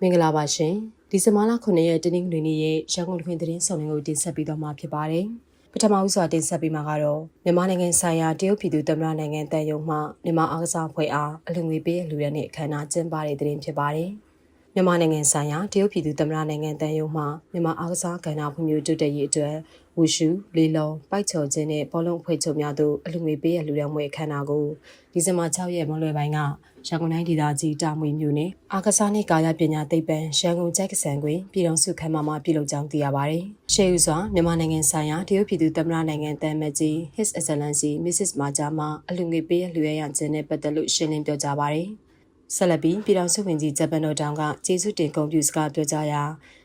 မင်္ဂလာပါရှင်ဒီဇင်ဘာလ9ရက်တနင်္ဂနွေနေ့ရဲ့ရန်ကုန်တွင်သတင်းဆောင်တွေကိုတင်ဆက်ပေးသွားမှာဖြစ်ပါတယ်ပထမဦးစွာတင်ဆက်ပေးမှာကတော့မြန်မာနိုင်ငံဆိုင်ရာတရုတ်ပြည်သူသမ္မတနိုင်ငံတန်ယုံမှမြန်မာအားကစားအဖွဲ့အားအလူငွေပေးလူရတဲ့အခမ်းအနားကျင်းပတဲ့သတင်းဖြစ်ပါတယ် မြန်မာနိုင်ငံဆိုင်ရာတရုတ်ပြည်သူသမ္မတနိုင်ငံတန်ယုံမှမြန်မာအားကစားကဏ္ဍဖွံ့ဖြိုးတိုးတက်ရေးအတွက်ဝူရှူလီလုံပိုက်ချော်ခြင်းနဲ့ဘောလုံးအဖွဲ့ချုပ်များတို့အလူငွေပေးရလူရမွေအခမ်းအနားကိုဒီဇင်ဘာ6ရက်မွန်းလွယ်ပိုင်းကရန်ကုန်တိုင်းဒေသကြီးတာမွေမြို့နယ်အားကစားနှင့်ကာယပညာသိပ္ပံရန်ကုန်ကျက်ကစံတွင်ပြည်တော်စုခမ်းမမှာပြုလုပ်ကြောင်းသိရပါတယ်။ရှေးဥစွာမြန်မာနိုင်ငံဆိုင်ရာတရုတ်ပြည်သူသမ္မတနိုင်ငံတန်မကြီး His Excellency Mrs. Maja မှအလူငွေပေးရလူရရခြင်းနဲ့ပတ်သက်လို့ရှင်းလင်းပြောကြားပါတယ်။ ဆက်လက်ပြီးပြည်တော်စုဝင်ကြီးဂျပန်တော်တောင်ကကျေးဇူးတင်ဂုဏ်ပြုစကားပြောကြားရာ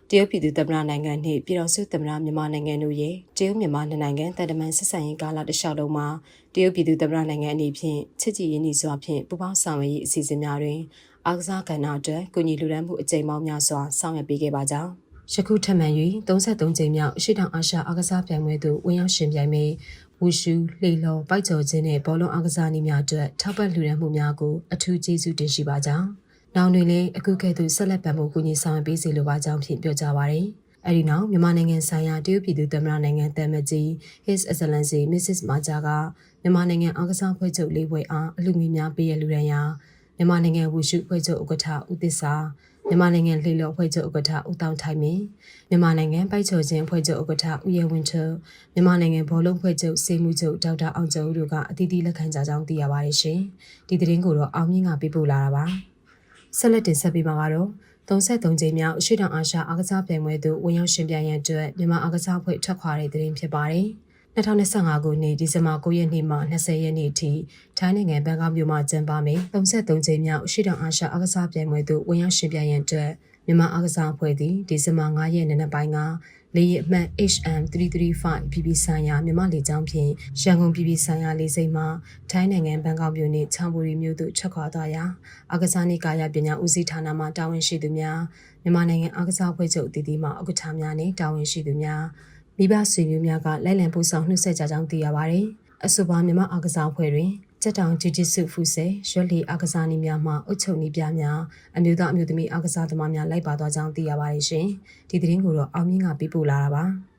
တရုတ်ပြည်သူသမ္မတနိုင်ငံနှင့်ပြည်တော်စုသမ္မတမြန်မာနိုင်ငံတို့ရဲ့တရုတ်မြန်မာနှစ်နိုင်ငံတန်တမန်ဆက်ဆံရေးကာလတစ်လျှောက်လုံးမှာတရုတ်ပြည်သူသမ္မတနိုင်ငံအနေဖြင့်ချစ်ကြည်ရင်းနှီးစွာဖြင့်ပူးပေါင်းဆောင်ရွက်ရေးအစီအစဉ်များတွင်အားကစားကဏ္ဍအတွက်ကုညီလူဒန်းမှုအကြိမ်ပေါင်းများစွာဆောင်ရွက်ပေးခဲ့ပါကြောင်းယခုထပ်မံ၍33ကြိမ်မြောက်အရှိတောင်အာရှအားကစားပြိုင်ပွဲသို့ဝင်ရောက်ရှင်ပြိုင်မေ ဝူရှူလှေလော်ပိုက်ကျော်ခြင်းနဲ့ဘောလုံးအားကစားနည်းများအတွက်ထောက်ပံ့လှူဒါန်းမှုများကိုအထူးကျေးဇူးတင်ရှိပါကြောင်းနောင်တွင်လည်းအခုကဲ့သို့ဆက်လက်ပံ့ပိုးကူညီဆောင်ရွက်ပေးစေလိုပါကြောင်းဖြင့်ပြောကြားပါရယ်။အဲဒီနောက်မြန်မာနိုင်ငံဆိုင်ရာတရုတ်ပြည်သူသမ္မတနိုင်ငံတမကြီး His Excellency Mrs. Maja ကမြန်မာနိုင်ငံအားကစားဖွဲ့ချုပ်လေးဘွဲအားအလူငွေများပေးရလူရန်ရာ မြန်မာနိုင်ငံဝူရှုဖွဲ့ချုပ်ဥက္ကဋ္ဌဦးသစ္စာမြန်မာနိုင်ငံလှေလော်ဖွဲ့ချုပ်ဥက္ကဋ္ဌဦးတောင်ထိုင်မင်းမြန်မာနိုင်ငံပိုက်ချော်ချင်းဖွဲ့ချုပ်ဥက္ကဋ္ဌဦးရဲဝင်းချေမြန်မာနိုင်ငံဘောလုံးဖွဲ့ချုပ်စေမှုချုပ်ဒေါက်တာအောင်ကျော်ဦးတို့ကအသီးသီးလက်ခံကြကြောင်းသိရပါတယ်ရှင်။ဒီသတင်းကိုတော့အောင်မြင့်ကပေးပို့လာတာပါ။ဆက်လက်တင်ဆက်ပေးမှာကတော့33ကြိမ်မြောက်အရှိတောင်အာရှအားကစားပြိုင်ပွဲသို့ဝင်ရောက်ရှင်ပြိုင်ရန်အတွက်မြန်မာအားကစားအဖွဲ့ထွက်ခွာတဲ့သတင်းဖြစ်ပါတယ်။ 2025ခုနှစ်ဒီဇင်ဘာ9ရက်နေ့မှ20ရက်နေ့အထိထိုင်းနိုင်ငံဘန်ကောက်မြို့မှာကျင်းပမယ့်33ကြိမ်မြောက်အရှိတောင်အာရှအားကစားပြိုင်ပွဲသို့ဝင်ရောက်ရှင်ပြိုင်ရန်အတွက်မြန်မာအားကစားအဖွဲ့သည်ဒီဇင်ဘာ9ရက်နေ့နက်ပိုင်းကလေယာဉ်အမှတ် HM335 ပြည်ပြည်ဆိုင်ရာမြန်မာလေကြောင်းဖြင့်ရန်ကုန်ပြည်ပြည်ဆိုင်ရာလေဆိပ်မှထိုင်းနိုင်ငံဘန်ကောက်မြို့နှင့်ချောင်းပူရီမြို့သို့ထွက်ခွာသွားရာအားကစားနှင့်ကာယပညာဦးစီးဌာနမှတာဝန်ရှိသူများမြန်မာနိုင်ငံအားကစားအဖွဲ့ချုပ်အသီးသီးမှဥက္ကဋ္ဌများနှင့်တာဝန်ရှိသူများ မိဘဆွေမျိုးများကလိုက်လံပို့ဆောင်နှုတ်ဆက်ကြကြောင်းသိရပါတယ်။အဆိုပါမြန်မာအားကစားအဖွဲ့တွင်စက်တောင်ဂျူဂျစ်စုဖူဆယ်ရွက်လီအားကစားနည်းများမှအုပ်ချုပ်နည်းပြများအမျိုးသားအမျိုးသမီးအားကစားသမားများလိုက်ပါသွားကြောင်းသိရပါတယ်ရှင်။ဒီသတင်းကိုတော့အောင်မြင့်ကပေးပို့လာတာပါ။